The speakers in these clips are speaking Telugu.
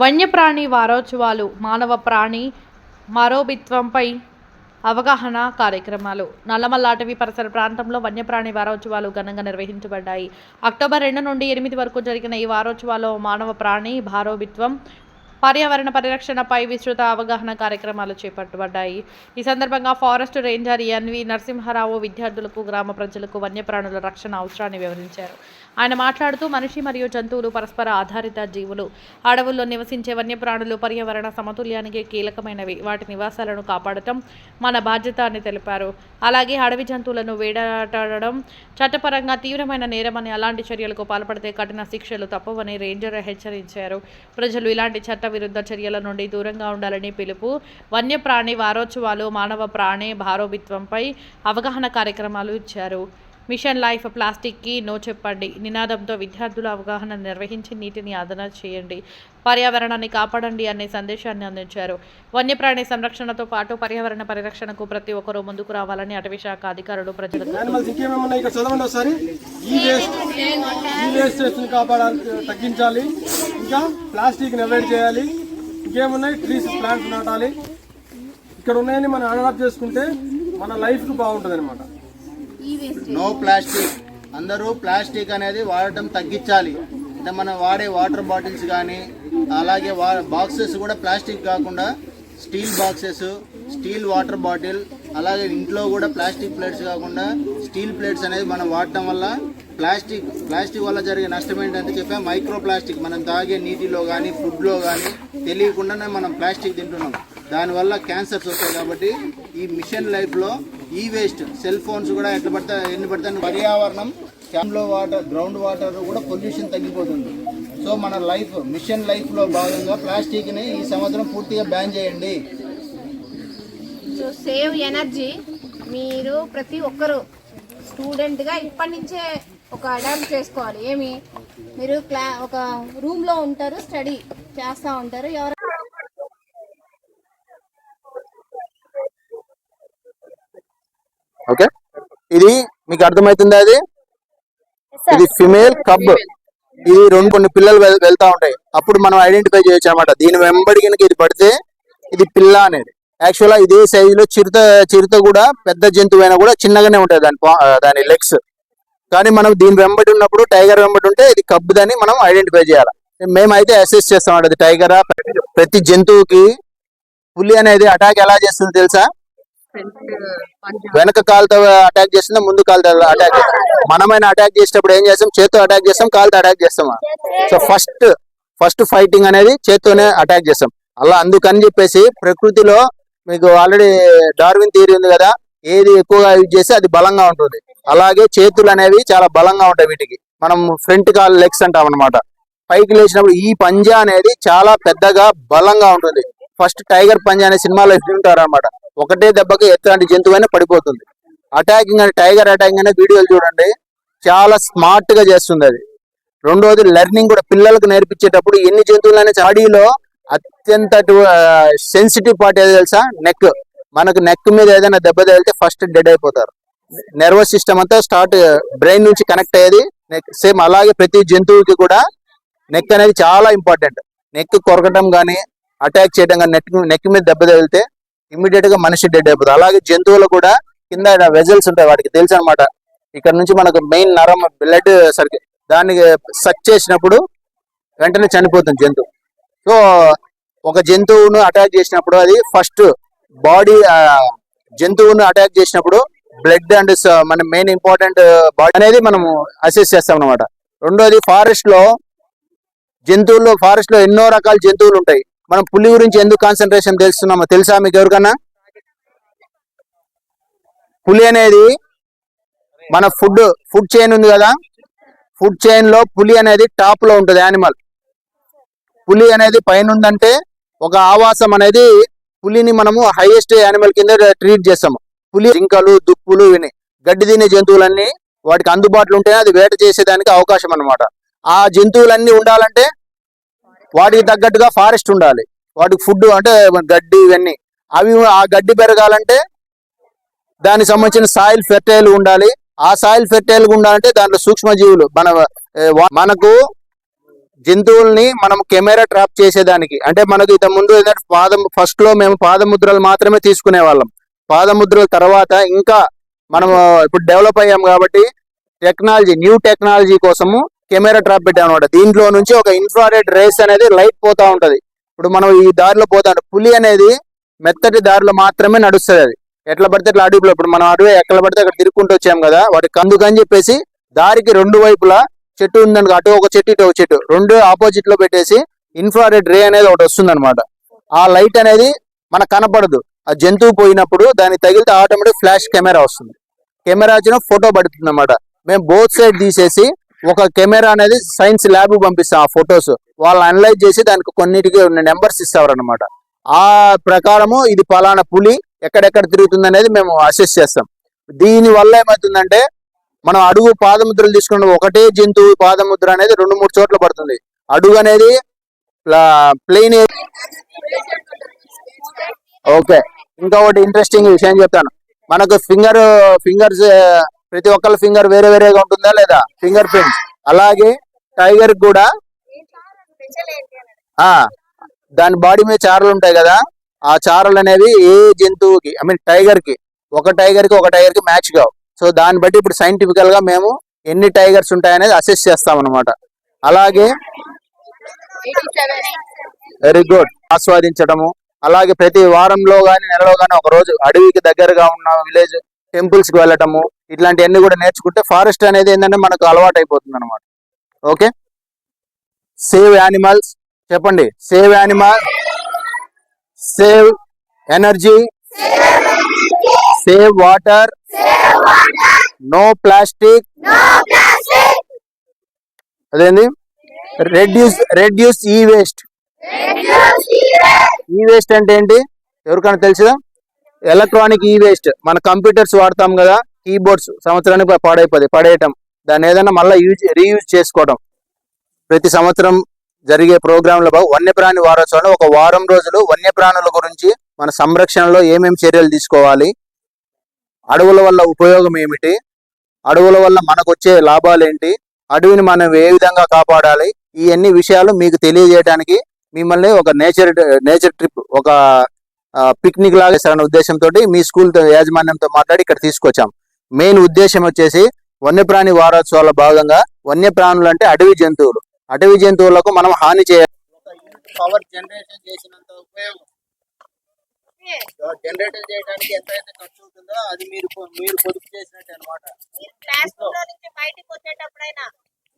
వన్యప్రాణి వారోత్సవాలు మానవ ప్రాణి మారోభిత్వంపై అవగాహన కార్యక్రమాలు. నల్లమల్ల అటవీ పరిసర ప్రాంతంలో వన్యప్రాణి వారోత్సవాలు ఘనంగా నిర్వహించబడ్డాయి. అక్టోబర్ రెండు నుండి ఎనిమిది వరకు జరిగిన ఈ వారోత్సవాల్లో మానవ ప్రాణి భారోభిత్వం పర్యావరణ పరిరక్షణపై విస్తృత అవగాహన కార్యక్రమాలు చేపట్టబడ్డాయి. ఈ సందర్భంగా ఫారెస్ట్ రేంజర్ ఎన్వి నరసింహారావు విద్యార్థులకు గ్రామ ప్రజలకు వన్యప్రాణుల రక్షణ అవసరాన్ని వివరించారు. ఆయన మాట్లాడుతూ మనిషి మరియు జంతువులు పరస్పర ఆధారిత జీవులు. అడవుల్లో నివసించే వన్యప్రాణులు పర్యావరణ సమతుల్యానికి కీలకమైనవి. వాటి నివాసాలను కాపాడటం మన బాధ్యత అని తెలిపారు. అలాగే అడవి జంతువులను వేటాడడం చట్టపరంగా తీవ్రమైన నేరమని అలాంటి చర్యలకు పాల్పడితే కఠిన శిక్షలు తప్పవని రేంజర్ హెచ్చరించారు. ప్రజలు ఇలాంటి చట్ట విరుద్ధ చర్యల నుండి దూరంగా ఉండాలని పిలుపు వన్యప్రాణి వారోత్సవాలు మానవ ప్రాణి భారోభిత్వంపై అవగాహన కార్యక్రమాలు ఇచ్చారు. మిషన్ లైఫ్ ప్లాస్టిక్కి నో చెప్పండి. నినాదంతో విద్యార్థుల అవగాహన నిర్వహించి నీటిని ఆదరణ చేయండి. పర్యావరణాన్ని కాపాడండి అనే సందేశాన్ని అందించారు. వన్యప్రాణి సంరక్షణతో పాటు పర్యావరణ పరిరక్షణకు ప్రతి ఒక్కరూ ముందుకు రావాలని అటవీ శాఖ అధికారులు ప్రజలకు తగ్గించాలి. ఇంకా ప్లాస్టిక్ అవాయిడ్ చేయాలి. ఇంకేమున్నాయి? ట్రీస్ ప్లాంట్స్ నాటాలి. ఇక్కడ ఉన్నాయని మనం అడాప్ట్ చేసుకుంటే మన లైఫ్కి బాగుంటుంది అనమాట నో ప్లాస్టిక్ అందరూ ప్లాస్టిక్ అనేది వాడటం తగ్గించాలి. అంటే మనం వాడే వాటర్ బాటిల్స్ కానీ అలాగే వా బాక్సెస్ కూడా ప్లాస్టిక్ కాకుండా steel boxes steel water bottle అలాగే ఇంట్లో కూడా ప్లాస్టిక్ ప్లేట్స్ కాకుండా స్టీల్ ప్లేట్స్ అనేది మనం వాడటం వల్ల ప్లాస్టిక్ ప్లాస్టిక్ వల్ల జరిగే నష్టం ఏంటంటే చెప్పా మైక్రో ప్లాస్టిక్ మనం తాగే నీటిలో కానీ ఫుడ్లో కానీ తెలియకుండానే మనం ప్లాస్టిక్ తింటున్నాం. దానివల్ల క్యాన్సర్స్ వస్తాయి కాబట్టి ఈ మిషన్ లైఫ్లో ఈ వేస్ట్ సెల్ ఫోన్స్ కూడా ఎట్లా పడతా ఎన్ని పడతాయి పర్యావరణం క్యామ్లో వాటర్ గ్రౌండ్ వాటర్ కూడా పొల్యూషన్ తగ్గిపోతుంది. సో మన లైఫ్ మిషన్ లైఫ్లో భాగంగా ప్లాస్టిక్ని ఈ సంవత్సరం పూర్తిగా బ్యాన్ చేయండి. సో సేవ్ ఎనర్జీ మీరు ప్రతి ఒక్కరు స్టూడెంట్గా ఇప్పటి నుంచే ఒక అడాప్ట్ చేసుకోవాలి. ఏమి? మీరు క్లా ఒక రూమ్లో ఉంటారు స్టడీ చేస్తూ ఉంటారు. ఎవరు ఓకే? ఇది మీకు అర్థమవుతుందా అది? ఇది ఫిమేల్ కబ్ ఇది రెండు కొన్ని పిల్లలు వెళ్తా ఉంటాయి. అప్పుడు మనం ఐడెంటిఫై చేయొచ్చు అనమాట దీని వెంబడి కనుక ఇది పడితే ఇది పిల్ల అనేది. యాక్చువల్గా ఇదే సైజ్లో చిరుత చిరుత కూడా పెద్ద జంతువు అయినా కూడా చిన్నగానే ఉంటుంది దాని దాని లెగ్స్ కానీ మనం దీని వెంబడి ఉన్నప్పుడు టైగర్ వెంబడి ఉంటే ఇది కబ్బుదని మనం ఐడెంటిఫై చేయాలి. మేమైతే అసెస్ చేస్తాం అది టైగరా ప్రతి జంతువుకి పులి అనేది అటాక్ ఎలా చేస్తుంది తెలుసా? వెనక కాలుతో అటాక్ చేసిందా ముందు కాలుతో అటాక్ చేస్తాం మనమైన అటాక్ చేసేటప్పుడు ఏం చేస్తాం? చేత్తో అటాక్ చేస్తాం కాలుతో అటాక్ చేస్తాం సో ఫస్ట్ ఫస్ట్ ఫైటింగ్ అనేది చేత్తోనే అటాక్ చేస్తాం. అలా అందుకని చెప్పేసి ప్రకృతిలో మీకు ఆల్రెడీ డార్విన్ థియరీ ఉంది కదా ఏది ఎక్కువగా యూజ్ చేస్తే అది బలంగా ఉంటుంది. అలాగే చేతులు అనేవి చాలా బలంగా ఉంటాయి వీటికి. మనం ఫ్రంట్ కాల్ లెగ్స్ అంటాం అనమాట పైకి లేచినప్పుడు ఈ పంజా అనేది చాలా పెద్దగా బలంగా ఉంటుంది. ఫస్ట్ టైగర్ పంజా అనే సినిమాలో ఉంటారు అనమాట ఒకటే దెబ్బకి ఎట్లాంటి జంతువైనా పడిపోతుంది. అటాకింగ్ అని టైగర్ అటాకింగ్ అనే వీడియోలు చూడండి. చాలా స్మార్ట్గా చేస్తుంది అది. రెండోది లెర్నింగ్ కూడా పిల్లలకు నేర్పించేటప్పుడు ఎన్ని జంతువులైనా చాడీలో అత్యంత సెన్సిటివ్ పార్ట్ ఏదో తెలుసా? నెక్ మనకు నెక్ మీద ఏదైనా దెబ్బ తగిలితే ఫస్ట్ డెడ్ అయిపోతారు. నర్వస్ సిస్టమ్ అంతా స్టార్ట్ బ్రెయిన్ నుంచి కనెక్ట్ అయ్యేది నెక్ సేమ్ అలాగే ప్రతి జంతువుకి కూడా నెక్ అనేది చాలా ఇంపార్టెంట్ నెక్ కొరకటం కానీ అటాక్ చేయడం కానీ నెక్ నెక్ మీద దెబ్బ తగిలితే ఇమ్మీడియట్గా మనిషి డెడ్ అయిపోతుంది అలాగే జంతువులు కూడా కింద వెజల్స్ ఉంటాయి. వాటికి తెలుసు అనమాట ఇక్కడ నుంచి మనకు మెయిన్ నరం బ్లడ్ సరికి దాన్ని సచ్ చేసినప్పుడు వెంటనే చనిపోతుంది జంతువు. సో ఒక జంతువును అటాక్ చేసినప్పుడు అది ఫస్ట్ బాడీ జంతువును అటాక్ చేసినప్పుడు బ్లడ్ అండ్ మన మెయిన్ ఇంపార్టెంట్ బాడీ అనేది మనము అసెస్ చేస్తాం అనమాట రెండోది ఫారెస్ట్లో జంతువులు ఫారెస్ట్లో ఎన్నో రకాల జంతువులు ఉంటాయి. మనం పులి గురించి ఎందుకు కాన్సన్ట్రేషన్ తెలుస్తున్నామో తెలుసా మీకు ఎవరికన్నా? పులి అనేది మన ఫుడ్ ఫుడ్ చైన్ ఉంది కదా? ఫుడ్ చైన్లో పులి అనేది టాప్లో ఉంటుంది యానిమల్ పులి అనేది పైన ఉందంటే ఒక ఆవాసం అనేది పులిని మనము హైయెస్ట్ యానిమల్ కింద ట్రీట్ చేస్తాము. పులి జింకలు దుప్పులు ఇవి గడ్డి తినే జంతువులన్నీ వాటికి అందుబాటులో ఉంటేనే అది వేట చేసేదానికి అవకాశం అన్నమాట. ఆ జంతువులన్నీ ఉండాలంటే వాటికి తగ్గట్టుగా ఫారెస్ట్ ఉండాలి. వాటికి ఫుడ్ అంటే గడ్డి ఇవన్నీ. అవి ఆ గడ్డి పెరగాలంటే దానికి సంబంధించిన సాయిల్ ఫెర్టైల్ ఉండాలి. ఆ సాయిల్ ఫెర్టైల్ ఉండాలంటే దాంట్లో సూక్ష్మజీవులు మన మనకు జంతువుల్ని మనం కెమెరా ట్రాప్ చేసేదానికి. అంటే మనకు ఇంత ముందు ఏంటంటే పాదం ఫస్ట్లో మేము పాదముద్రలు మాత్రమే తీసుకునే వాళ్ళం పాదముద్రల తర్వాత ఇంకా మనం ఇప్పుడు డెవలప్ అయ్యాం కాబట్టి టెక్నాలజీ న్యూ టెక్నాలజీ కోసము కెమెరా ట్రాప్ పెట్టాం అనమాట దీంట్లో నుంచి ఒక ఇన్ఫ్రారెడ్ రేస్ అనేది లైట్ పోతా ఉంటది. ఇప్పుడు మనం ఈ దారిలో పోతా ఉంటాం. పులి అనేది మెత్తటి దారిలో మాత్రమే నడుస్తుంది అది. ఎట్లా పడితే అట్లా అడుగులో. ఇప్పుడు మనం అడవి ఎట్లా పడితే అక్కడ తిరుక్కుంటూ వచ్చాం కదా వాటి కందుకని చెప్పేసి దారికి రెండు వైపులా చెట్టు ఉందనుకో అటు ఒక చెట్టు ఇటు ఒక చెట్టు రెండు ఆపోజిట్లో పెట్టేసి ఇన్ఫ్రారెడ్ రే అనేది ఒకటి వస్తుంది ఆ లైట్ అనేది మనకు కనపడదు. ఆ జంతువు పోయినప్పుడు దానికి తగిలితే ఆటోమేటిక్ ఫ్లాష్ కెమెరా వస్తుంది. కెమెరా వచ్చిన ఫోటో పడుతుంది అనమాట మేము బోత్ సైడ్ తీసేసి ఒక కెమెరా అనేది సైన్స్ ల్యాబ్ పంపిస్తాం ఆ ఫొటోస్. వాళ్ళు అనలైజ్ చేసి దానికి కొన్నిటికి నెంబర్స్ ఇస్తారనమాట ఆ ప్రకారము ఇది పలానా పులి ఎక్కడెక్కడ తిరుగుతుంది అనేది మేము అసెస్ చేస్తాం. దీని వల్ల ఏమవుతుందంటే మనం అడుగు పాదముద్రలు తీసుకున్న ఒకటే జంతువు పాదముద్ర అనేది రెండు మూడు చోట్ల పడుతుంది. అడుగు అనేది ప్లెయిన్ ఓకే. ఇంకా ఒకటి ఇంట్రెస్టింగ్ విషయం చెప్తాను. మనకు ఫింగర్ ఫింగర్స్ ప్రతి ఒక్కళ్ళ ఫింగర్ వేరే వేరేగా ఉంటుందా లేదా? ఫింగర్ ప్రింట్స్ అలాగే టైగర్ కూడా ఆ దాని బాడీ మీద చారలు ఉంటాయి కదా ఆ చారలు అనేవి ఏ జంతువుకి ఐ మీన్ టైగర్కి ఒక టైగర్కి ఒక టైగర్కి మ్యాచ్ కావు. సో దాన్ని బట్టి ఇప్పుడు సైంటిఫికల్గా మేము ఎన్ని టైగర్స్ ఉంటాయనేది అసెస్ చేస్తాం అనమాట అలాగే వెరీ గుడ్. ఆస్వాదించడము. అలాగే ప్రతి వారంలో కానీ నెలలో గాని ఒక రోజు అడవికి దగ్గరగా ఉన్న విలేజ్ టెంపుల్స్కి వెళ్ళటము. ఇట్లాంటివన్నీ కూడా నేర్చుకుంటే ఫారెస్ట్ అనేది ఏంటంటే మనకు అలవాటు అయిపోతుంది అనమాట ఓకే? సేవ్ యానిమల్స్ చెప్పండి. Save animal save energy save water no plastic అదేంది? Reduce reduce E waste. E waste అంటే ఏంటి? ఎవరికైనా తెలుసుదా ఎలక్ట్రానిక్ ఈ వేస్ట్. మన కంప్యూటర్స్ వాడతాం కదా. కీబోర్డ్స్ సంవత్సరానికి పాడైపోతుంది పడేయటం. దాన్ని ఏదైనా మళ్ళీ యూజ్ రీయూజ్ చేసుకోవడం ప్రతి సంవత్సరం జరిగే ప్రోగ్రాంలో భాగం వన్యప్రాణి వారోత్సవంలో ఒక వారం రోజులు వన్యప్రాణుల గురించి మన సంరక్షణలో ఏమేమి చర్యలు తీసుకోవాలి? అడవుల వల్ల ఉపయోగం ఏమిటి? అడవుల వల్ల మనకు వచ్చే లాభాలు ఏంటి అడవిని మనం ఏ విధంగా కాపాడాలి? ఇవన్నీ విషయాలు మీకు తెలియజేయడానికి మిమ్మల్ని ఒక నేచర్ నేచర్ ట్రిప్ ఒక పిక్నిక్ లాగా చేస్తారన్న ఉద్దేశంతో మీ స్కూల్ యాజమాన్యంతో మాట్లాడి ఇక్కడ తీసుకొచ్చాం. మెయిన్ ఉద్దేశం వచ్చేసి వన్యప్రాణి వారోత్సవాల భాగంగా వన్యప్రాణులు అంటే అడవి జంతువులు. అటవీ జంతువులకు మనం హాని చేయాలి పవర్ జనరేషన్ చేసినంత ఉపయోగం. జనరేటర్ చేయడానికి ఎంత అయితే ఖర్చు అవుతుందో అది మీరు మీరు పొదుపు చేసినట్టు అనమాట క్లాస్ రూమ్లో నుంచి బయటికి వచ్చేటప్పుడైనా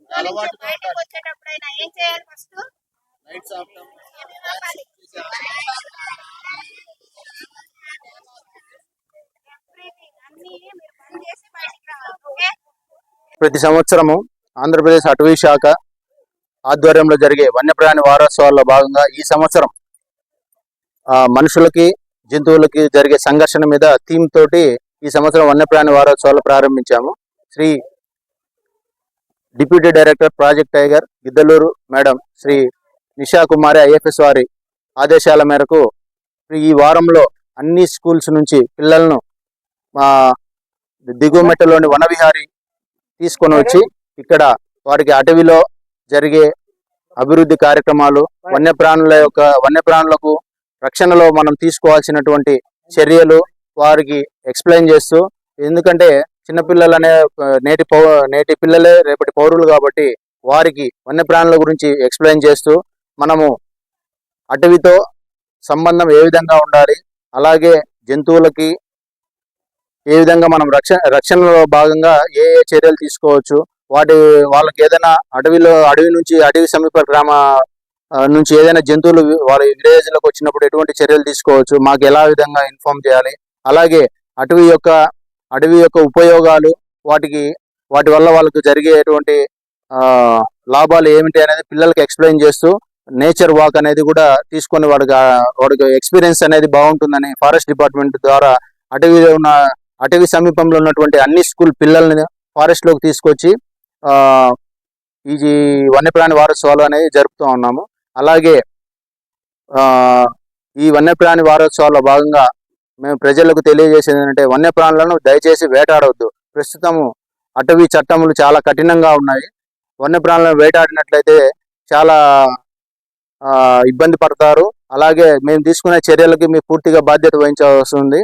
ఇంట్లో నుంచి అలవాటుగా బయటికి ఉండాలి. వచ్చేటప్పుడైనా ఏం చేయాలి ఫస్ట్ లైట్స్ ఆపటం అన్ని మీరు పని చేసి బయటికి రావాలి ఓకే ప్రతి సంవత్సరము ఆంధ్రప్రదేశ్ అటవీ శాఖ ఆధ్వర్యంలో జరిగే వన్యప్రాణి వారోత్సవాల్లో భాగంగా ఈ సంవత్సరం ఆ, మనుషులకి జంతువులకి జరిగే సంఘర్షణ మీద థీమ్ తోటి ఈ సంవత్సరం వన్యప్రాణి వారోత్సవాలు ప్రారంభించాము. Shri deputy director project tiger Giddaluru madam Shri Nisha Kumari IFS వారి ఆదేశాల మేరకు ఈ వారంలో అన్ని స్కూల్స్ నుంచి పిల్లలను మా దిగుమెట్టలోని వనవిహారి తీసుకొని వచ్చి ఇక్కడ వారికి అటవీలో జరిగే అభివృద్ధి కార్యక్రమాలు వన్యప్రాణుల యొక్క వన్యప్రాణులకు రక్షణలో మనం తీసుకోవాల్సినటువంటి చర్యలు వారికి ఎక్స్ప్లెయిన్ చేస్తూ ఎందుకంటే చిన్నపిల్లలు అనే నేటి పౌ నేటి పిల్లలే రేపటి పౌరులు కాబట్టి వారికి వన్యప్రాణుల గురించి ఎక్స్ప్లెయిన్ చేస్తూ మనము అటవీతో సంబంధం ఏ విధంగా ఉండాలి అలాగే జంతువులకి ఏ విధంగా మనం రక్షణ రక్షణలో భాగంగా ఏ ఏ చర్యలు తీసుకోవచ్చు? వాటి వాళ్ళకి ఏదైనా అడవిలో అడవి నుంచి అడవి సమీప గ్రామ నుంచి ఏదైనా జంతువులు వాళ్ళ విలేజ్ వచ్చినప్పుడు ఎటువంటి చర్యలు తీసుకోవచ్చు? మాకు ఎలా విధంగా ఇన్ఫార్మ్ చేయాలి? అలాగే అటవీ యొక్క అడవి యొక్క ఉపయోగాలు వాటికి వాటి వల్ల వాళ్ళకు జరిగేటువంటి లాభాలు ఏమిటి అనేది పిల్లలకి ఎక్స్ప్లెయిన్ చేస్తూ నేచర్ వాక్ అనేది కూడా తీసుకొని వాడికి వాడికి ఎక్స్పీరియన్స్ అనేది బాగుంటుందని ఫారెస్ట్ డిపార్ట్మెంట్ ద్వారా అటవీలో ఉన్న అటవీ సమీపంలో ఉన్నటువంటి అన్ని స్కూల్ పిల్లల్ని ఫారెస్ట్లోకి తీసుకొచ్చి ఇది ఈ వన్యప్రాణి వారోత్సవాలు అనేది జరుపుతూ ఉన్నాము. అలాగే ఈ వన్యప్రాణి వారోత్సవాల్లో భాగంగా మేము ప్రజలకు తెలియజేసేది ఏంటంటే వన్యప్రాణులను దయచేసి వేటాడవద్దు. ప్రస్తుతము అటవీ చట్టములు చాలా కఠినంగా ఉన్నాయి. వన్యప్రాణులను వేటాడినట్లయితే చాలా ఇబ్బంది పడతారు. అలాగే మేము తీసుకునే చర్యలకి మీ పూర్తిగా బాధ్యత వహించవలసి ఉంది.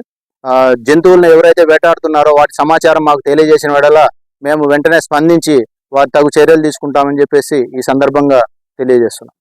జంతువులను ఎవరైతే వేటాడుతున్నారో వాటి సమాచారం మాకు తెలియజేసిన వెడల మేము వెంటనే స్పందించి వారి తగు చర్యలు తీసుకుంటామని చెప్పేసి ఈ సందర్భంగా తెలియజేస్తున్నాం.